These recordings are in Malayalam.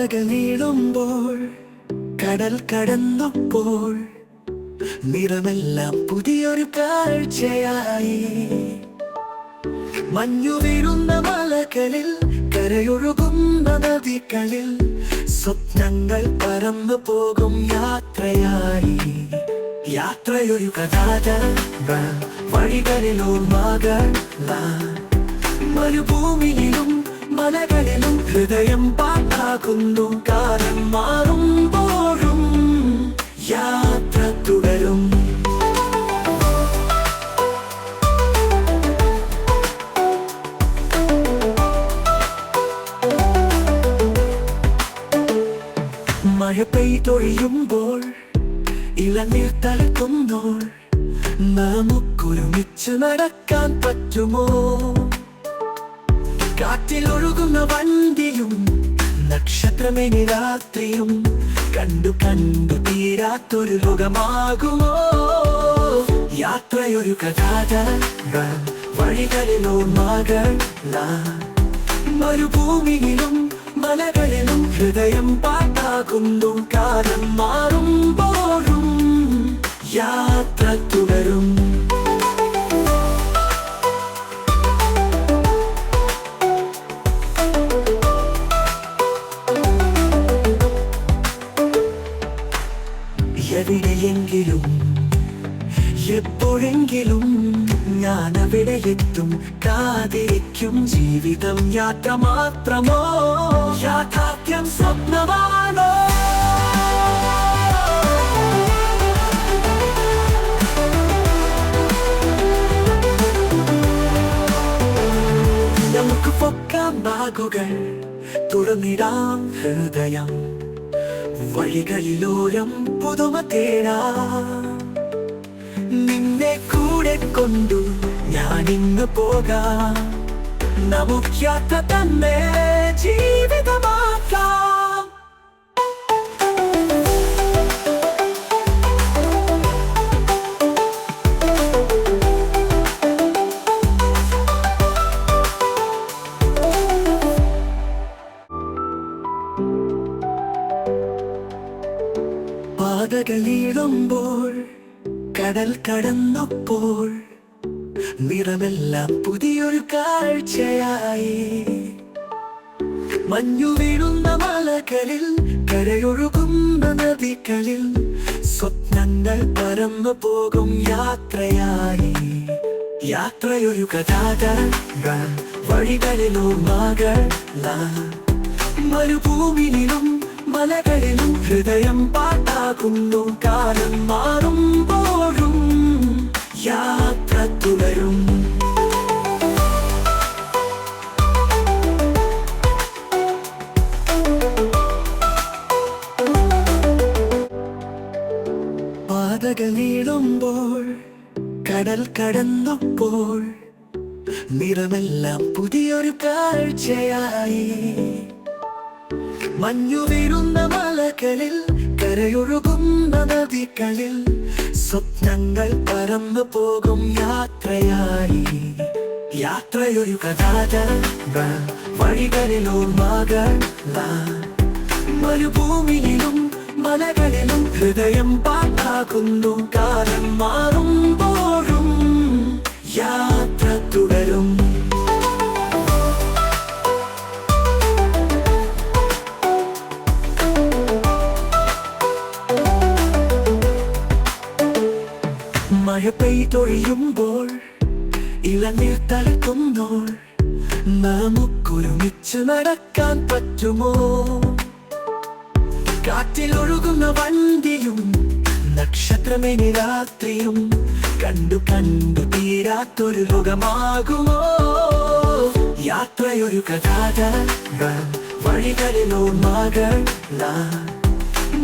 പാതകൾ നീളുമ്പോൾ കടൽ കടന്നപ്പോൾ നിറമെല്ലാം പുതിയൊരു കാഴ്ചയായി. മഞ്ഞു വീഴുന്ന മലകളിൽ കരയൊഴുകുന്ന നദികളിൽ സ്വപ്നങ്ങൾ പറന്നു പോകും യാത്രയായി. യാത്രയൊരു കഥാത വഴികളിലോ മകൾ മരുഭൂമിയിലും മലകളിലും ഹൃദയം പാട്ടാകുന്നു കാലം മാറുമ്പോഴും യാത്ര തുടരും. മഴ പെയ്തൊഴിയുമ്പോൾ ഇളനീർ തലക്കുന്നോൾ നമുക്കൊരുമിച്ച് നടക്കാൻ പറ്റുമോ? കാറ്റിലൊഴുകുന്ന വണ്ടിയും നക്ഷത്രമേനി രാത്രിയും കണ്ടു കണ്ടു തീരാത്തൊരു ലോകമാകുമോ? യാത്രയൊരു കഥാത വഴികളിലോ മകൾ മരുഭൂമിയിലും മലകളിലും ഹൃദയം പാട്ടാകുന്നു കാലം മാറുമ്പോഴും യാത്ര എവിടെയെങ്കിലും എപ്പോഴെങ്കിലും ഞാൻ അവിടെ എത്തും. കാതിരിക്കും ജീവിതം യാത്ര മാത്രമോ? യാഥാർത്ഥ്യം സ്വപ്നമാണോ? നമുക്ക് പൊക്കാം ബാഗുകൾ തുറന്നിടാം ഹൃദയം. വഴികളിലോരം പുതുമ തേടാ. നിന്നെ കൂടെ കൊണ്ടു ഞാൻ ഇന്ന് പോകാം. നമുക്ക് യാത്ര തന്നെ ജീവിതമാക്കാം. പാതകൾ നീളുമ്പോൾ കടൽ കടന്നപ്പോൾ നിറമെല്ലാം പുതിയൊരു കാഴ്ചയായി. മഞ്ഞു വീഴുന്ന മലകളിൽ കരയൊഴുകുന്ന നദികളിൽ സ്വപ്നങ്ങൾ പറന്നു പോകും യാത്രയായി. യാത്രയൊരു കഥാത വഴികളിലോ മകൾ മരുഭൂമിയിലും മലകളിലും ഹൃദയം പാട്ടാകുന്നു കാലം മാറുമ്പോഴും യാത്ര തുടരും. പാതകൾ നീളുമ്പോൾ കടൽ കടന്നപ്പോൾ നിറമെല്ലാം പുതിയൊരു കാഴ്ചയായി. മഞ്ഞു വീഴുന്ന മലകളിൽ കരയൊഴുകുന്ന നദികളിൽ സ്വപ്നങ്ങൾ പറന്നു പോകും യാത്രയായി. യാത്രയൊരു കഥാത വഴികളിലോ മകൾ മരുഭൂമിയിലും മലകളിലും ഹൃദയം പാട്ടാകുന്നു കാലം മാറുമ്പോഴും യാത്ര തുടരും. മഴ പെയ്തൊഴിയുമ്പോൾ ഇളനീർ തളിക്കുന്നോൾ നമുക്കൊരുമിച്ച് നടക്കാൻ പറ്റുമോ? കാറ്റിലൊഴുകുന്ന വണ്ടിയും നക്ഷത്രമേനി രാത്രിയും കണ്ടു കണ്ടു തീരാത്തൊരു ലോകമാകുമോ? യാത്രയൊരു കഥാത വഴികളിലോ മകൾ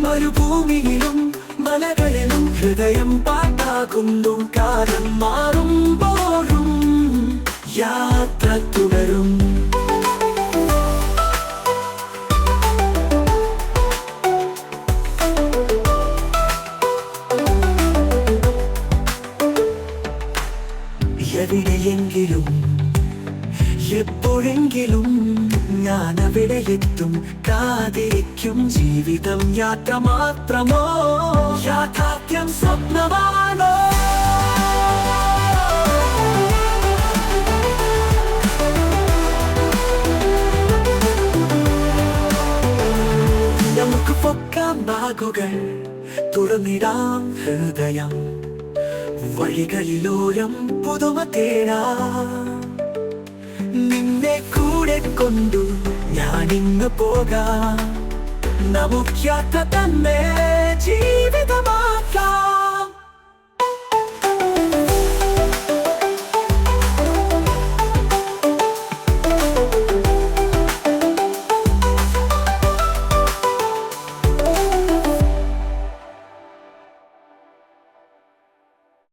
മരുഭൂമിയിലും മലകളിലും ഹൃദയം പാട്ടാകുന്നു. കാലം മാറുമ്പോഴും യാത്ര തുടരും. എപ്പോഴെങ്കിലും ഞാൻ അവിടെ എത്തും. കാതിരിക്കും ജീവിതം യാത്ര മാത്രമോ യാഥാർത്ഥ്യം സ്വപ്നമാണോ? നമുക്ക് പൊക്കാം ബാഗുകൾ തുറന്നിടാം ഹൃദയം. വഴികളിലോരം പുതുമ തേടാം. നിന്നെ കൂടെ കൊണ്ടു ഞാൻ ഇന്ന് പോകാം. നമുക്കാത്ത തന്നെ ജീവിതമാക്കാം.